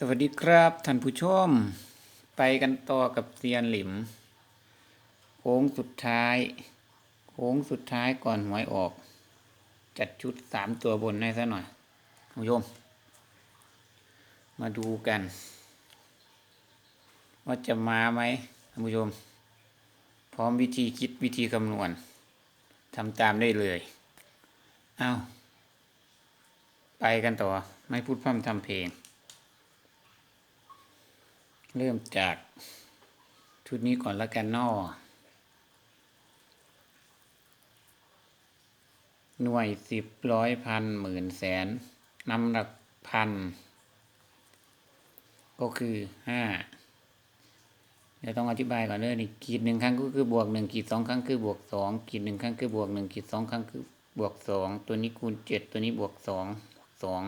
สวัสดีครับท่านผู้ชม ไปกันต่อกับเซียนหลิม โค้งสุดท้าย โค้งสุดท้ายก่อนหวยออก จัดชุดสามตัวบนให้ซะหน่อยท่านผู้ชม มาดูกัน ว่าจะมาไหมท่านผู้ชม พร้อมวิธีคิดวิธีคำนวณทำตามได้เลย เอาไปกันต่อไม่พูดพร่ำทำเพลง เริ่มจากชุดนี้ก่อนละกันนอหน่วยสิบร้อยพันหมื่นแสนนำหลักพัน ก็คือห้าเดี๋ยวต้องอธิบายก่อนเด้อนี่ขีดหนึ่งครั้งก็คือบวกหนึ่งขีดสองครั้งคือบวกสองขีดหนึ่งครั้งคือบวกหนึ่งขีดสองครั้งคือบวกสองตัวนี้คูณเจ็ดตัวนี้บวกสองสอง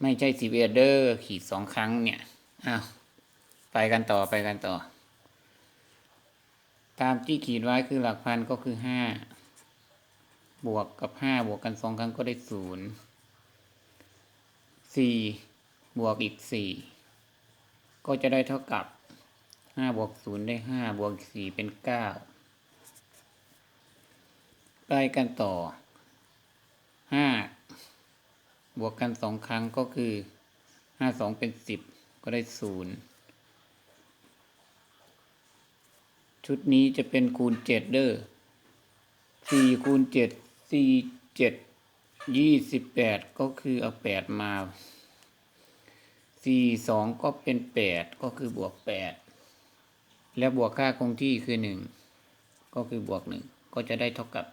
ไม่ใช่สิบเอ็ดเด้อขีดสองครั้งเนี่ยอ้าว ไปกันต่อไปกันต่อ ตามที่ขีดไว้คือหลักพันก็คือห้าบวกกับห้าบวกกันสองครั้งก็ได้ศูนย์สี่บวกอีกสี่ก็จะได้เท่ากับห้าบวกศูนย์ได้ห้าบวกสี่เป็นเก้าไปกันต่อห้าบวกกันสองครั้งก็คือห้าสองเป็นสิบก็ได้ศูนย์ ชุดนี้จะเป็นคูณเจ็ดเด้อสี่คูณเจ็ดสี่เจ็ดยี่สิบแปดก็คือเอาแปดมาสี่สองก็เป็นแปดก็คือบวกแปดและบวกค่าคงที่คือหนึ่งก็คือบวกหนึ่งก็จะได้เท่ากับ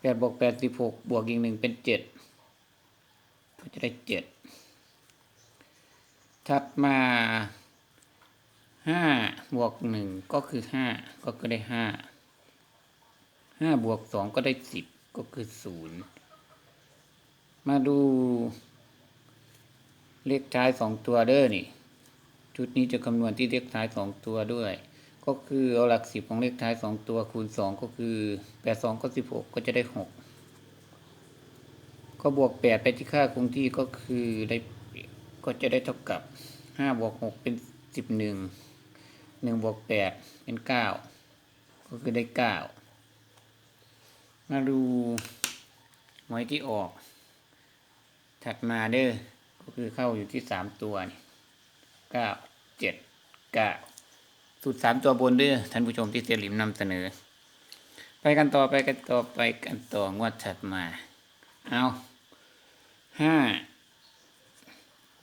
แปดบวกแปดสิบหกบวกอีกหนึ่งเป็นเจ็ดก็จะได้เจ็ดถัดมา ห้าบวกหนึ่งก็คือห้าก็คือได้ห้าห้าบวกสองก็ได้สิบก็คือศูนย์มาดู เลขท้ายสองตัวเด้อนี่ ชุดนี้จะคำนวณที่เลขท้ายสองตัวด้วย ก็คือเอาหลักสิบของเลขท้ายสองตัวคูณสองก็คือแปดสองก็สิบหกก็จะได้หกก็บวกแปดไปที่ค่าคงที่ก็คือได้ก็จะได้เท่ากับห้าบวกหกเป็นสิบหนึ่ง หนึ่งบวกแปดเป็นเก้าก็คือได้เก้ามาดูหวยที่ออก ถัดมาเด้อก็คือเข้าอยู่ที่สามตัวนี่เก้าเจ็ดเก้าสูตรสามตัวบนเด้อท่านผู้ชมที่เสียหลิมนำเสนอ ไปกันต่อไปกันต่อไปกันต่องวดถัดมา เอาห้า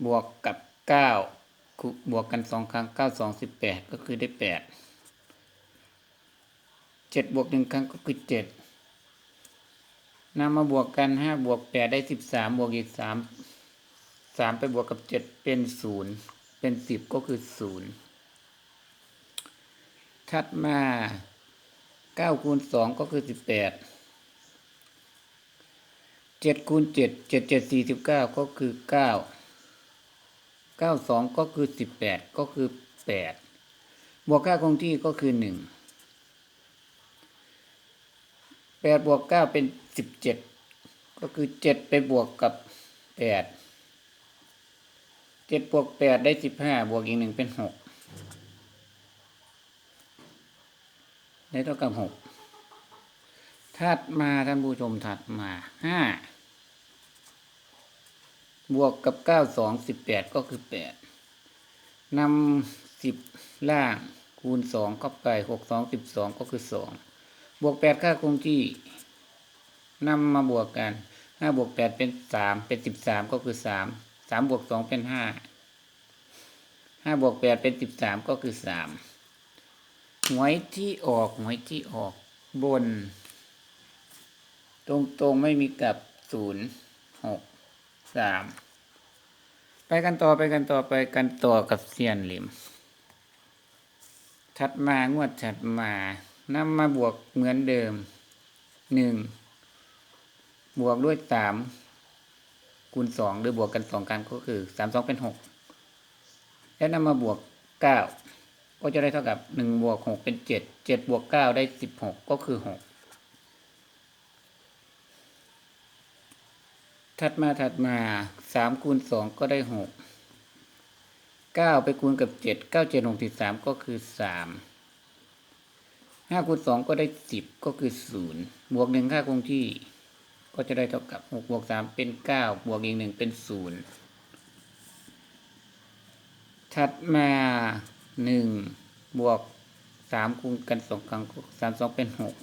บวกกับเก้า บวกกันสองครั้งเก้าสองสิบแปดก็คือได้แปดเจ็ดบวกหนึ่งครั้งก็คือเจ็ดนำมาบวกกันห้าบวกแปดได้สิบสามบวกอีกสามสามไปบวกกับเจ็ดเป็นศูนย์เป็นสิบก็คือศูนย์ถัดมาเก้าคูณสองก็คือสิบแปดเจ็ดคูณเจ็ดเจ็ดเจ็ดสี่สิบเก้าก็คือเก้า เก้าสองก็คือสิบแปดก็คือแปดบวกค่าคงที่ก็คือหนึ่งแปดบวกเก้าเป็นสิบเจ็ดก็คือเจ็ดไปบวกกับแปดเจ็ดบวกแปดได้สิบห้าบวกอีกหนึ่งเป็นหกได้เท่ากับหกถัดมาท่านผู้ชมถัดมาห้า บวกกับเก้าสองสิบแปดก็คือแปดนำสิบล่างคูณสองเข้าไปหกสองสิบสองก็คือสองบวกแปดค่าคงที่นำมาบวกกันห้าบวกแปดเป็นสามเป็นสิบสามก็คือสามสามบวกสองเป็นห้าห้าบวกแปดเป็นสิบสามก็คือสามหวยที่ออกหวยที่ออกบน ตรงตรงๆไม่มีกับศูนย์หก สามไปกันต่อไปกันต่อไปกันต่อกับเซียนหลิม ถัดมางวดถัดมานำมาบวกเหมือนเดิมหนึ่งบวกด้วยสามคูณสองหรือบวกกันสองกันก็คือสามสองเป็นหกแล้วนำมาบวกเก้าก็จะได้เท่ากับหนึ่งบวกหกเป็นเจ็ดเจ็ดบวกเก้าได้สิบหกก็คือหก ถัดมาถัดมาสามคูณสองก็ได้หกเก้าไปคูณกับเจ็ดเก้าเจ็ดหกสิบสามก็คือสามห้าคูณสองก็ได้สิบก็คือศูนย์บวกหนึ่งค่าคงที่ ก็จะได้เท่ากับหกบวกสามเป็นเก้าบวกอีกหนึ่งเป็นศูนย์ถัดมาหนึ่งบวกสามคูณกันสองครั้งสามสองเป็นหก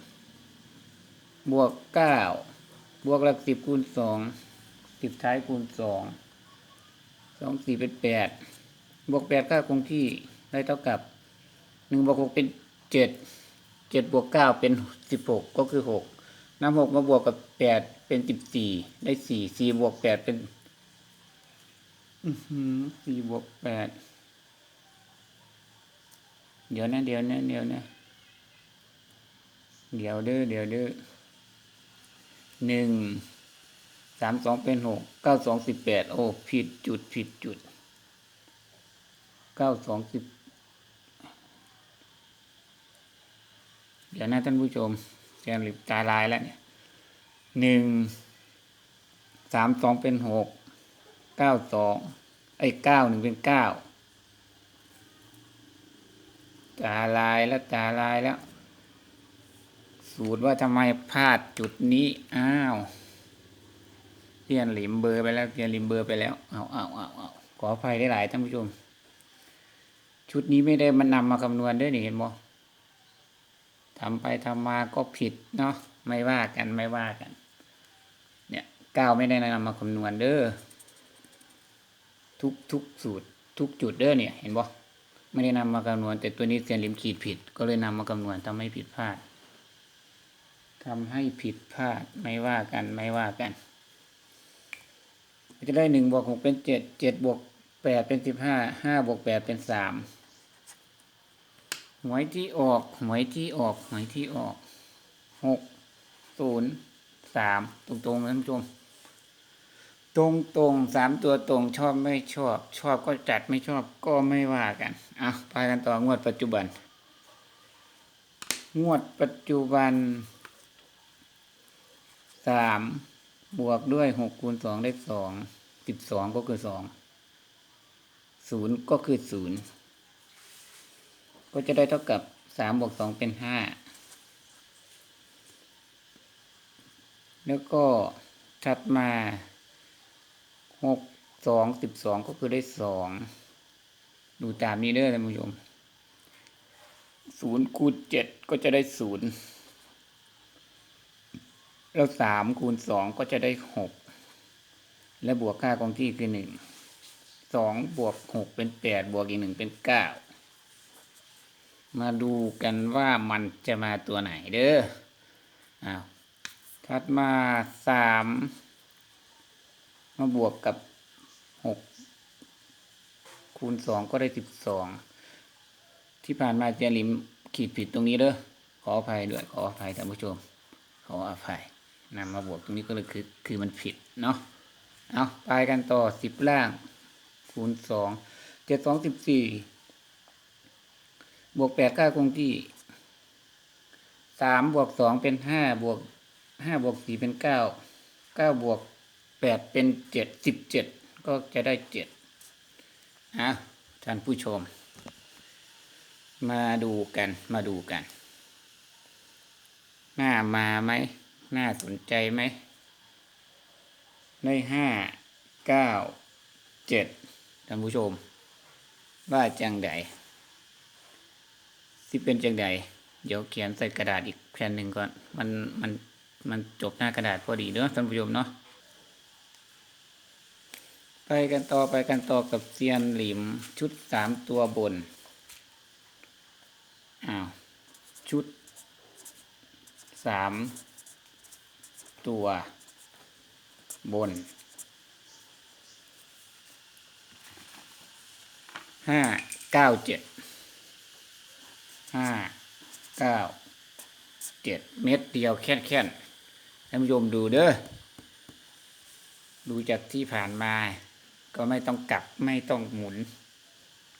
บวกเก้าบวกหลักสิบคูณสอง สิบท้ายคูณสองสองสี่เป็นแปดบวกแปดค่าคงที่ได้เท่ากับหนึ่งบวกหกเป็นเจ็ดเจ็ดบวกเก้าเป็นสิบหกก็คือหกน้ำหกมาบวกกับแปดเป็นสิบสี่ได้สี่สี่บวกแปดเป็นอือหือสี่บวกแปดเดี๋ยวนะเดี๋ยวนะเดี๋ยวนะเดี๋ยวเด้อเดี๋ยวเด้อหนึ่ง สามสองเป็นหกเก้าสองสิบแปดโอ้ผิดจุดผิดจุดเก้าสองสิบเดี๋ยวนะท่านผู้ชมเสียงหลิบตาลายแล้วเนี่ยหนึ่งสามสองเป็นหกเก้าสองไอ้เก้าหนึ่งเป็นเก้าตาลายแล้วตาลายแล้ว สูตรว่าทำไมพลาดจุดนี้ อ้าว เปลี่ยนหลิมเบอร์ไปแล้วเปลี่ยนหลิมเบอร์ไปแล้วเอาเอาเอาเอาขออภัยได้หลายท่านผู้ชม ชุดนี้ไม่ได้มันนำมาคำนวณด้วยนี่เห็นบ่ทำไปทำมาก็ผิดเนาะไม่ว่ากันไม่ว่ากัน เนี่ยก้าวไม่ได้นำมาคำนวณเด้อทุกทุกสูตรทุกจุดเด้อเนี่ย เห็นบ่ไม่ได้นำมาคำนวณ แต่ตัวนี้เสียนลิมขีดผิด ก็เลยนำมาคำนวณทำให้ผิดพลาดทำให้ผิดพลาดไม่ว่ากันไม่ว่ากัน จะได้หนึ่งบวกหกเป็นเจ็ดเจ็ดบวกแปดเป็นสิบห้าห้าบวกแปดเป็นสามหวยที่ออกหวยที่ออกหวยที่ออกหกศูนย์สามตรงตรงๆนะท่านผู้ชมตรงตรงๆสามตัวตรงชอบไม่ชอบ ชอบก็จัดไม่ชอบก็ไม่ว่ากันอะไปกันต่องวดปัจจุบัน งวดปัจจุบันสาม บวกด้วยหกคูณสองได้สองสิบสองก็คือสองศูนย์ก็คือศูนย์ก็จะได้เท่ากับสามบวกสองเป็นห้าแล้วก็ถัดมาหกสองสิบสองก็คือได้สองดูตามนี้เด้อท่านผู้ชมศูนย์คูณเจ็ดก็จะได้ศูนย์ แล้วสามคูณสองก็จะได้หกและบวกค่าคงที่คือหนึ่งสองบวกหกเป็นแปดบวกอีกหนึ่งเป็นเก้ามาดูกันว่ามันจะมาตัวไหนเด้ออ้าวถัดมาสามมาบวกกับหกคูณสองก็ได้สิบสองที่ผ่านมาเจลิมขีดผิดตรงนี้เด้อขออภัยด้วยขออภัยท่านผู้ชมขออภัย นำมาบวกตรงนี้ก็เลยคือคือมันผิดเนาะเอาไปกันต่อสิบล่างคูณสองเจ็ดสองสิบสี่บวกแปดค่าคงที่สามบวกสองเป็นห้าบวกห้าบวกสี่เป็นเก้าเก้าบวกแปดเป็นเจ็ดสิบเจ็ดก็จะได้เจ็ดอะท่านผู้ชม มาดูกันมาดูกัน หน้ามาไหม น่าสนใจไหม ได้ห้าเก้าเจ็ดท่านผู้ชม ว่าจังใดที่เป็นจังใดเดี๋ยวเขียนใส่กระดาษอีกแผ่นหนึ่งก่อน มันมันมันจบหน้ากระดาษพอดีเนาะท่านผู้ชมเนาะไปกันต่อไปกันต่อกับเซียนหลิมชุดสามตัวบน อ้าว ชุดสาม ตัวบนห้าเก้าเจ็ดห้าเก้าเจ็ดเม็ดเดียวแค่นแค่นท่านผู้ชมดูเด้อดูจากที่ผ่านมา ก็ไม่ต้องกลับไม่ต้องหมุน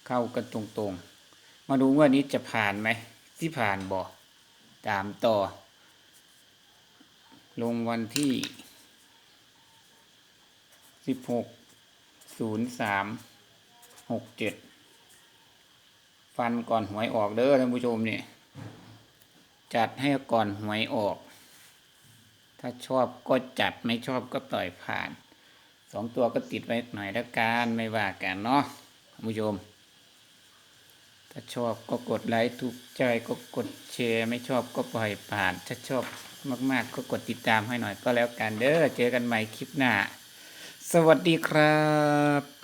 เข้ากันตรงๆ มาดูว่านี้จะผ่านไหม ที่ผ่านบอกตามต่อ ลงวันที่สิบหกศูนย์สามหกเจ็ดฟันก่อนหวยออกเด้อท่านผู้ชมเนี่ยจัดให้ก่อนหวยออก ถ้าชอบก็จัดไม่ชอบก็ปล่อยผ่านสองตัวก็ติดไว้หน่อยละกันไม่ว่ากันเนาะท่านผู้ชม ถ้าชอบก็กดไลค์ถูกใจก็กดแชร์ไม่ชอบก็ปล่อยผ่าน ถ้าชอบ มาก ๆ ก็กดติดตามให้หน่อยก็แล้วกันเด้อเจอกันใหม่คลิปหน้า สวัสดีครับ